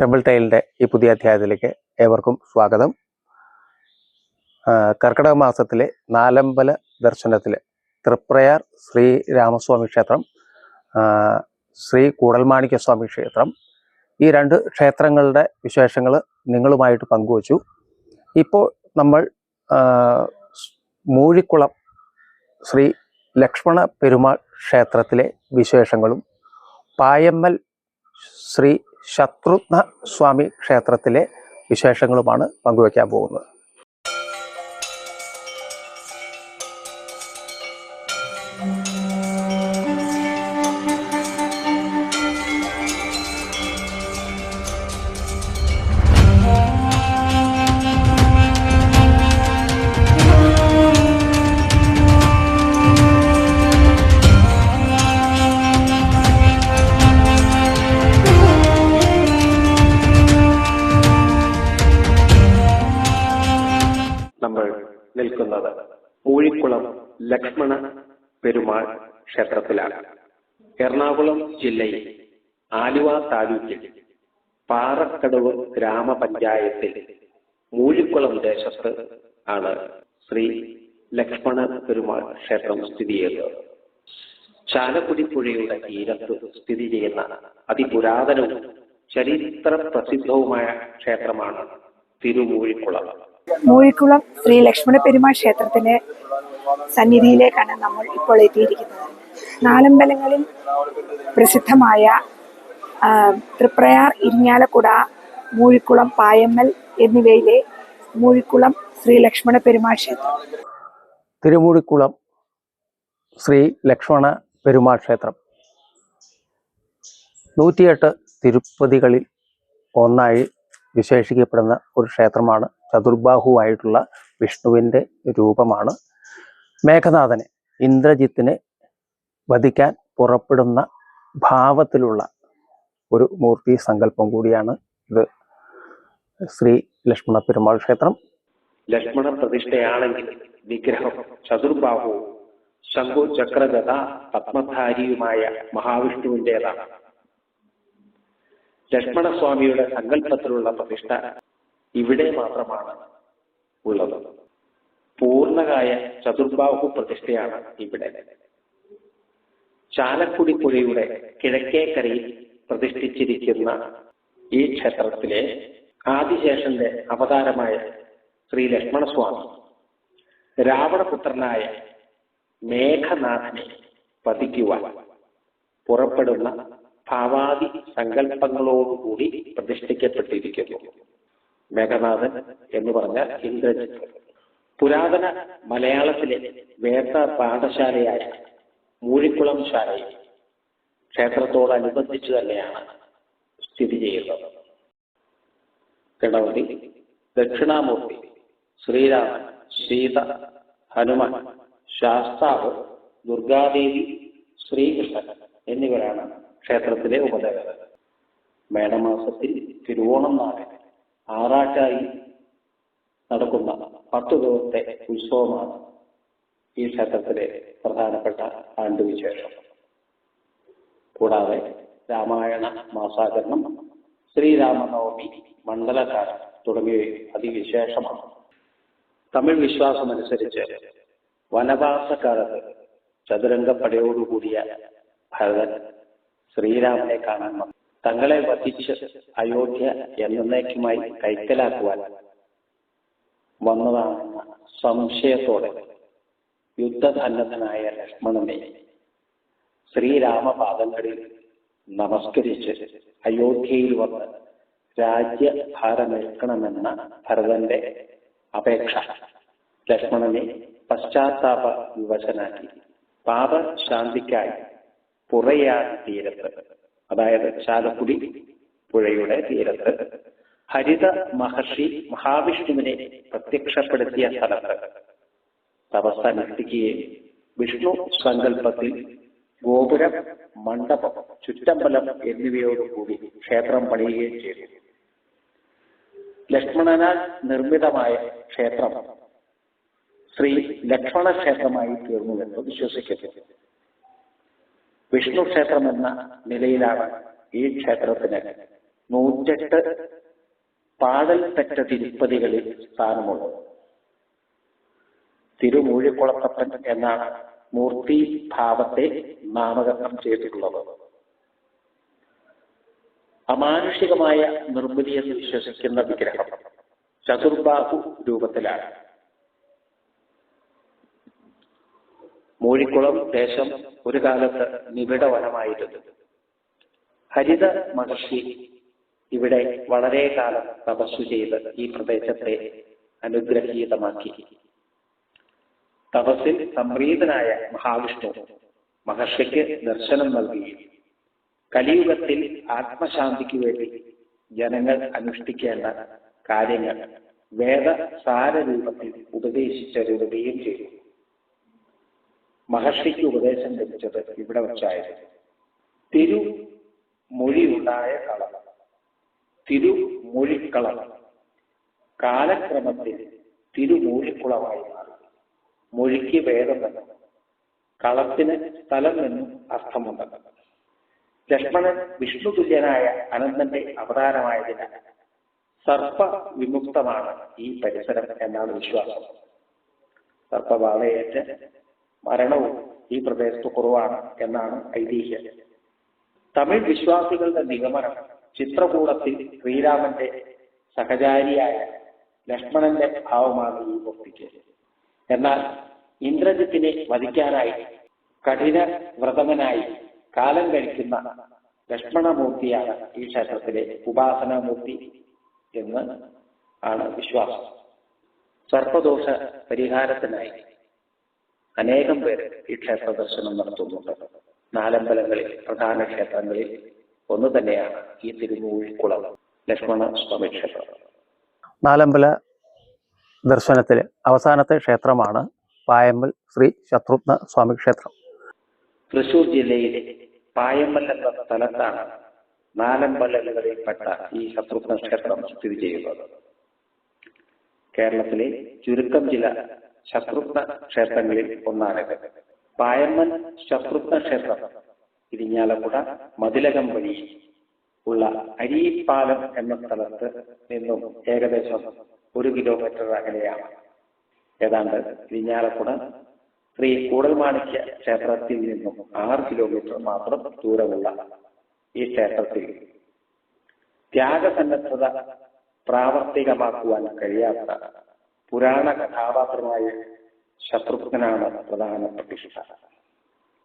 Temple ടൈലിന്റെ ഈ പുതിയ അധ്യായത്തിലേക്ക് ഏവർക്കും സ്വാഗതം. കർക്കിടക മാസത്തിലെ നാലമ്പല ദർശനത്തിൽ തൃപ്രയാർ ശ്രീ രാമസ്വാമി ക്ഷേത്രം ശ്രീ കൂടൽമാണിക്യ സ്വാമി ക്ഷേത്രം ഈ രണ്ട് ക്ഷേത്രങ്ങളുടെ വിശേഷങ്ങൾ നിങ്ങളുമായിട്ട് പങ്കുവച്ചു. ഇപ്പോൾ നമ്മൾ മൂഴിക്കുളം ശ്രീ ലക്ഷ്മണ പെരുമാൾ ക്ഷേത്രത്തിലെ വിശേഷങ്ങളും പായമ്മൽ ശ്രീ ശത്രുഘ്ന സ്വാമി ക്ഷേത്രത്തിലെ വിശേഷങ്ങളുമാണ് പങ്കുവയ്ക്കാൻ പോകുന്നത്. ലക്ഷ്മണ പെരുമാൾ ക്ഷേത്രത്തിലാണ്. എറണാകുളം ജില്ലയിൽ ആലുവ താലൂക്കിൽ പാറക്കടവ് ഗ്രാമപഞ്ചായത്തിൽ മൂഴിക്കുളം ദേശത്ത് ആണ് ശ്രീ ലക്ഷ്മണ പെരുമാൾ ക്ഷേത്രം സ്ഥിതി ചെയ്യുന്നത്. ചാലക്കുടി പുഴയുടെ തീരത്ത് സ്ഥിതി ചെയ്യുന്ന അതിപുരാതനവും ചരിത്ര പ്രസിദ്ധവുമായ ക്ഷേത്രമാണ് തിരുമൂഴിക്കുളം മൂഴിക്കുളം ശ്രീ ലക്ഷ്മണ പെരുമാൾ ക്ഷേത്രത്തിന്റെ സന്നിധിയിലേക്കാണ് നമ്മൾ ഇപ്പോൾ എത്തിയിരിക്കുന്നത്. നാലമ്പലങ്ങളിൽ പ്രസിദ്ധമായ തൃപ്രയാർ ഇരിഞ്ഞാലക്കുട മൂഴിക്കുളം പായമ്മൽ എന്നിവയിലെ മൂഴിക്കുളം ശ്രീ ലക്ഷ്മണ പെരുമാൾ ക്ഷേത്രം. തിരുമൂഴിക്കുളം ശ്രീ ലക്ഷ്മണ പെരുമാൾ ക്ഷേത്രം. നൂറ്റിയെട്ട് തിരുപ്പതികളിൽ ഒന്നായി വിശേഷിക്കപ്പെടുന്ന ഒരു ക്ഷേത്രമാണ്. ചതുർബാഹുവായിട്ടുള്ള വിഷ്ണുവിന്റെ രൂപമാണ്. മേഘനാഥനെ ഇന്ദ്രജിത്തിനെ വധിക്കാൻ പുറപ്പെടുന്ന ഭാവത്തിലുള്ള ഒരു മൂർത്തി സങ്കല്പം കൂടിയാണ് ഇത്. ശ്രീ ലക്ഷ്മണ പെരുമാൾ ക്ഷേത്രം. ലക്ഷ്മണ പ്രതിഷ്ഠയാണെങ്കിൽ വിഗ്രഹം ചതുർബാഹുവും ശംഖു ചക്രഗത പത്മധാരിയുമായ മഹാവിഷ്ണുവിന്റെതാണ്. ലക്ഷ്മണസ്വാമിയുടെ സങ്കല്പത്തിലുള്ള പ്രതിഷ്ഠ ഇവിടെ മാത്രമാണ് ഉള്ളത്. പൂർണകായ ചതുർബാഹു പ്രതിഷ്ഠയാണ് ഇവിടെ. ചാലക്കുടി പുഴയുടെ കിഴക്കേക്കരയിൽ പ്രതിഷ്ഠിച്ചിരിക്കുന്ന ഈ ക്ഷേത്രത്തിലെ ആദിശേഷന്റെ അവതാരമായ ശ്രീ ലക്ഷ്മണസ്വാമി രാവണപുത്രനായ മേഘനാഥനെ പതിക്കുവാൻ പുറപ്പെടുന്ന ഭാവാദി സങ്കല്പങ്ങളോടുകൂടി പ്രതിഷ്ഠിക്കപ്പെട്ടിരിക്കുന്നു. മേഘനാഥൻ എന്ന് പറഞ്ഞ ഇന്ദ്രജിത്ത്. പുരാതന മലയാളത്തിലെ വേദ പാഠശാലയായ മൂഴിക്കുളം ശാലയിൽ ക്ഷേത്രത്തോടനുബന്ധിച്ച് തന്നെയാണ് സ്ഥിതി ചെയ്യുന്നത്. ഗണപതി ദക്ഷിണാമൂർത്തി ശ്രീരാമൻ സീത ഹനുമാൻ ശാസ്താവ് ദുർഗാദേവി ശ്രീകൃഷ്ണൻ എന്നിവരാണ് ക്ഷേത്രത്തിലെ ഉപദേവതകൾ മേടമാസത്തിൽ തിരുവോണം നാളിൽ ആറാട്ടായി നടക്കുന്ന പത്തു ദിവസത്തെ ഉത്സവമാണ് ഈ ക്ഷേത്രത്തിലെ പ്രധാനപ്പെട്ട ആണ്ടുവിശേഷം. കൂടാതെ രാമായണ മാസാചരണം ശ്രീരാമനവമി മണ്ഡലകാലം തുടങ്ങിയ അതിവിശേഷമാണ്. തമിഴ് വിശ്വാസമനുസരിച്ച് വനവാസകാലത്ത് ചതുരംഗപ്പടയോടുകൂടിയ ഭരതൻ ശ്രീരാമനെ കാണാൻ വന്നു. തങ്ങളെ വധിച്ച് അയോധ്യ എന്നേക്കുമായി കൈക്കലാക്കുവാൻ വന്നതാണെന്ന സംശയത്തോടെ യുദ്ധധന്നതനായ ലക്ഷ്മണനെ ശ്രീരാമപാദങ്ങളിൽ നമസ്കരിച്ച് അയോധ്യയിൽ വന്ന് രാജ്യഭാരമേൽക്കണമെന്ന ഭരതന്റെ അപേക്ഷ ലക്ഷ്മണനെ പശ്ചാത്താപ വിവശനാക്കി. പാപശാന്തിക്കായി പുറയാൻ തീരത്ത്. അതായത് ചാലക്കുടി പുഴയുടെ തീരത്ത്. ഹരിത മഹർഷി മഹാവിഷ്ണുവിനെ പ്രത്യക്ഷപ്പെടുത്തിയ സ്ഥലത്ത്. തപസ്സനുഷ്ഠിക്കുകയും വിഷ്ണു സങ്കല്പത്തിൽ ഗോപുരം മണ്ഡപം ചുറ്റമ്പലം എന്നിവയോടുകൂടി ക്ഷേത്രം പണിയുകയും ചെയ്തു. ലക്ഷ്മണനാൽ നിർമ്മിതമായ ക്ഷേത്രം ശ്രീ ലക്ഷ്മണ ക്ഷേത്രമായി തീർന്നുവെന്ന് വിശ്വസിക്കുന്നു. വിഷ്ണു ക്ഷേത്രം എന്ന നിലയിലാണ് ഈ ക്ഷേത്രത്തിന് നൂറ്റെട്ട് പാടൽ പെറ്റ തിരുപ്പതികളിൽ സ്ഥാനമുള്ളത്. തിരുമൂഴിക്കുളത്തപ്പൻ എന്നാണ് മൂർത്തി ഭാവത്തെ നാമകരണം ചെയ്തിട്ടുള്ളത്. അമാനുഷികമായ നിർമ്മിതിയെന്ന് വിശ്വസിക്കുന്ന വിഗ്രഹം ചതുർബാഹു രൂപത്തിലാണ്. മൂഴിക്കുളം ദേശം ഒരു കാലത്ത് നിബിഡ വനമായിരുന്നു ഹരിത മഹർഷി ഇവിടെ വളരെ കാലം തപസ്സു ചെയ്ത് ഈ പ്രദേശത്തെ അനുഗ്രഹീതമാക്കി. തപസ്സിൽ സംപ്രീതനായ മഹാവിഷ്ണു മഹർഷിക്ക് ദർശനം നൽകി. കലിയുഗത്തിൽ ആത്മശാന്തിക്ക് വേണ്ടി ജനങ്ങൾ അനുഷ്ഠിക്കേണ്ട കാര്യങ്ങൾ വേദസാര രൂപത്തിൽ രൂപയും ചെയ്തു. മഹർഷിക്ക് ഉപദേശം ലഭിച്ചത് ഇവിടെ വച്ചായിരുന്നു. തിരു മൊഴിയുണ്ടായ കളം. തിരുമൊഴിക്കളം കാലക്രമത്തിൽ തിരുമൂഴിക്കുളമായി മാറി. മൊഴിക്ക് വേദമെന്നും കളത്തിന് സ്ഥലം എന്നും അർത്ഥമുണ്ട്. ലക്ഷ്മണൻ വിഷ്ണു തുല്യനായ അനന്തന്റെ അവതാരമായതിനാൽ സർപ്പ വിമുക്തമാണ് ഈ പരിസരം എന്നാണ് വിശ്വാസം. സർപ്പബാധയേറ്റ് മരണവും ഈ പ്രദേശത്ത് കുറവാണ് എന്നാണ് ഐതിഹ്യം. തമിഴ് വിശ്വാസികളുടെ നിഗമനം ചിത്രകൂടത്തിൽ ശ്രീരാമന്റെ സഹചാരിയായ ലക്ഷ്മണന്റെ ഭാവമാണ് ഈ മൂർത്തിക്ക്. എന്നാൽ ഇന്ദ്രജിത്തിനെ വധിക്കാനായി കഠിന വ്രതമനായി കാലം കഴിക്കുന്ന ലക്ഷ്മണമൂർത്തിയാണ് ഈ ക്ഷേത്രത്തിലെ ഉപാസനാമൂർത്തി എന്ന് ആണ് വിശ്വാസം. സർപ്പദോഷ പരിഹാരത്തിനായി അനേകം പേർ ഈ ക്ഷേത്ര ദർശനം നടത്തുന്നുണ്ട്. നാലമ്പലങ്ങളിൽ പ്രധാന ക്ഷേത്രങ്ങളിൽ ഒന്ന് തന്നെയാണ് ഈ തിരുമൂഴിക്കുളം ലക്ഷ്മണ സ്വാമി ക്ഷേത്രം. നാലമ്പല ദർശനത്തിലെ അവസാനത്തെ ക്ഷേത്രമാണ് പായമ്പൽ ശ്രീ ശത്രുഘ്ന സ്വാമി ക്ഷേത്രം. തൃശൂർ ജില്ലയിലെ പായമ്പൽ എന്ന സ്ഥലത്താണ് നാലമ്പലങ്ങളിൽപ്പെട്ട ഈ ശത്രുഘ്ന ക്ഷേത്രം സ്ഥിതി ചെയ്യുന്നത്. കേരളത്തിലെ ചുരുക്കം ചില ശത്രുഘ്ന ക്ഷേത്രങ്ങളിൽ ഒന്നാണിത്. പായമ്മൻ ശത്രുഘ്ന ക്ഷേത്രം ഇരിഞ്ഞാലക്കുട മതിലകം വഴി ഉള്ള അരിപ്പാലം എന്ന സ്ഥലത്ത് നിന്നും ഏകദേശം ഒരു കിലോമീറ്റർ അകലെയാണ്. ഏതാണ്ട് ഇരിഞ്ഞാലക്കുട ശ്രീ കൂടൽമാണിക്യ ക്ഷേത്രത്തിൽ നിന്നും ആറ് കിലോമീറ്റർ മാത്രം ദൂരമുള്ള ഈ ക്ഷേത്രത്തിൽ ത്യാഗസന്നദ്ധത പ്രാവർത്തികമാക്കുവാൻ കഴിയാത്ത പുരാണ കഥാപാത്രമായ ശത്രുഘ്നാണ് പ്രധാന പ്രതിഷ്ഠ.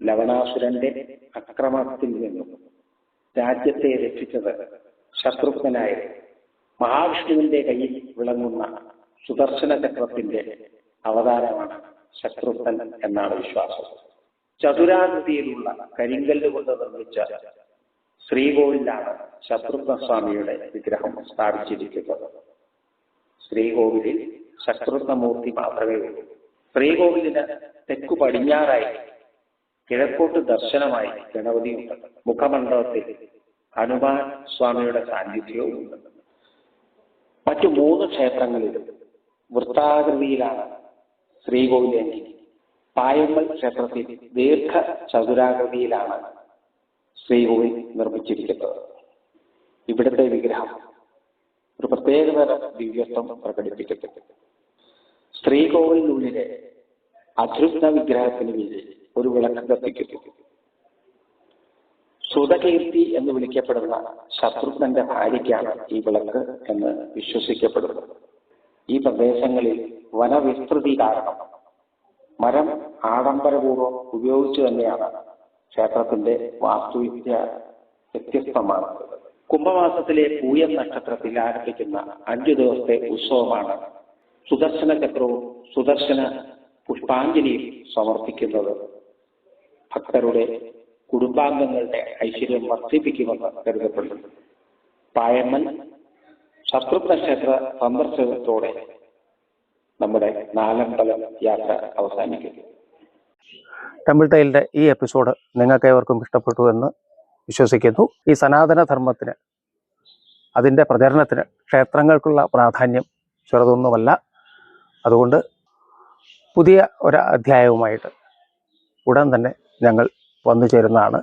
ലവണാസുരന്റെ അക്രമത്തിൽ നിന്നും രാജ്യത്തെ രക്ഷിച്ചത് ശത്രുഘ്നായ മഹാവിഷ്ണുവിന്റെ കയ്യിൽ വിളങ്ങുന്ന സുദർശന ചക്രത്തിന്റെ അവതാരമാണ് ശത്രുഘ്നൻ എന്നാണ് വിശ്വാസം. ചതുരാകൃതിയിലുള്ള കരിങ്കല്ല് കൊണ്ട് നിർമ്മിച്ച ശ്രീകോവിലാണ് ശത്രുഘ്ന സ്വാമിയുടെ വിഗ്രഹം സ്ഥാപിച്ചിരിക്കുന്നത്. ശ്രീകോവിലിൽ ശത്രുഘ്നമൂർത്തി മാത്രമേ ഉള്ളൂ. ശ്രീകോവിലിന് തെക്കു പടിഞ്ഞാറായി കിഴക്കോട്ട് ദർശനമായി ഗണപതിയുണ്ട് മുഖമണ്ഡപത്തിൽ ഹനുമാൻ സ്വാമിയുടെ സാന്നിധ്യവും ഉണ്ട്. മറ്റു മൂന്ന് ക്ഷേത്രങ്ങളിലും വൃത്താകൃതിയിലാണ് ശ്രീകോവിലെങ്കിൽ പായമ്മൽ ക്ഷേത്രത്തിൽ ദീർഘ ചതുരാകൃതിയിലാണ് ശ്രീകോവിൽ നിർമ്മിച്ചിരിക്കുന്നത്. ഇവിടുത്തെ വിഗ്രഹം ഒരു പ്രത്യേകതരം ദിവ്യത്വം പ്രകടിപ്പിക്കപ്പെട്ടു. ശ്രീകോവിലിനുള്ളിലെ അധൃഷ്ണ വിഗ്രഹത്തിന് മീതെ ഒരു വിളക്ക് കത്തിക്കുന്നു. സുതകീർത്തി എന്ന് വിളിക്കപ്പെടുന്ന ശത്രുഘ്നന്റെ ഭാര്യയ്ക്കാണ് ഈ വിളക്ക് എന്ന് വിശ്വസിക്കപ്പെടുന്നത് ഈ പ്രദേശങ്ങളിൽ വനവിസ്തൃതി കാരണം മരം ആഡംബരപൂർവം ഉപയോഗിച്ചു തന്നെയാണ് ക്ഷേത്രത്തിന്റെ വാസ്തുവിദ്യ വ്യത്യസ്തമാണ് കുംഭമാസത്തിലെ പൂയം നക്ഷത്രത്തിൽ ആരംഭിക്കുന്ന അഞ്ചു ദിവസത്തെ ഉത്സവമാണ് സുദർശന ചക്രവും സുദർശന പുഷ്പാഞ്ജലിയും സമർപ്പിക്കുന്നത് ഭക്തരുടെ കുടുംബാംഗങ്ങളുടെ ഐശ്വര്യം വർദ്ധിപ്പിക്കുമെന്ന് കരുതപ്പെടുന്നു. പായമ്മൻ ശത്രുഘ്ന ക്ഷേത്ര സന്ദർശനത്തോടെ നമ്മുടെ നാലമ്പലം യാത്ര അവസാനിക്കുന്നു. ടെമ്പിൾ ടൈലിന്റെ ഈ എപ്പിസോഡ് നിങ്ങൾക്ക് ഏവർക്കും ഇഷ്ടപ്പെട്ടു എന്ന് വിശ്വസിക്കുന്നു. ഈ സനാതന ധർമ്മത്തിന് അതിന്റെ പ്രചരണത്തിന് ക്ഷേത്രങ്ങൾക്കുള്ള പ്രാധാന്യം ചെറുതൊന്നുമല്ല. അതുകൊണ്ട് പുതിയ ഒരു അധ്യായവുമായിട്ട് ഉടൻ തന്നെ ഞങ്ങൾ വന്നു ചേരുന്നതാണ്